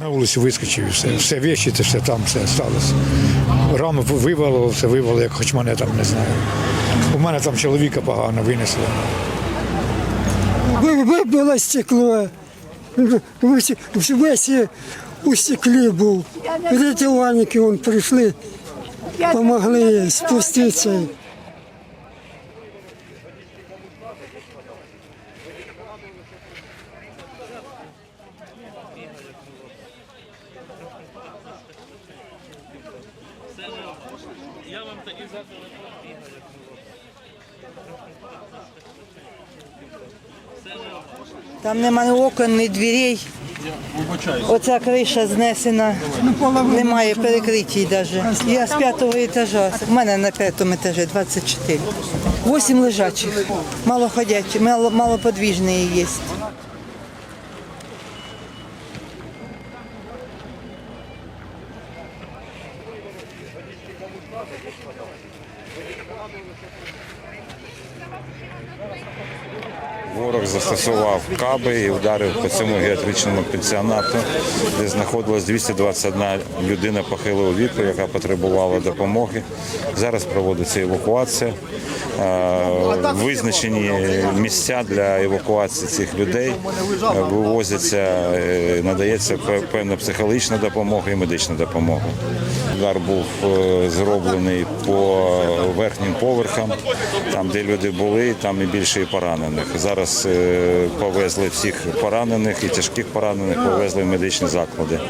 На вулицю вискочив все. Все вещі, все там, все сталося. Раму вивало, все вивало, як хоч мене там не знаю. У мене там чоловіка погано винесло. Вибило стекло. Весь у стеклі був. Рятувальники вон прийшли, допомогли спуститися. Там нема ні окон, ні дверей. Оця криша знесена, немає перекриттів навіть. Я з п'ятого етажа. У мене на п'ятому етажі 24. Вісім лежачих, малоходячих, мало, малоподвіжні є. Ворог застосував каби і вдарив по цьому геатричному пенсіонату, де знаходилась 221 людина похилого віку, яка потребувала допомоги. Зараз проводиться евакуація. Е, Визначені місця для евакуації цих людей вивозяться, е, надається певна психологічна допомога і медична допомога. Удар був е, зроблений по верхнім поверхам, там де люди були, там і більше і поранених. Зараз е, повезли всіх поранених і тяжких поранених повезли в медичні заклади.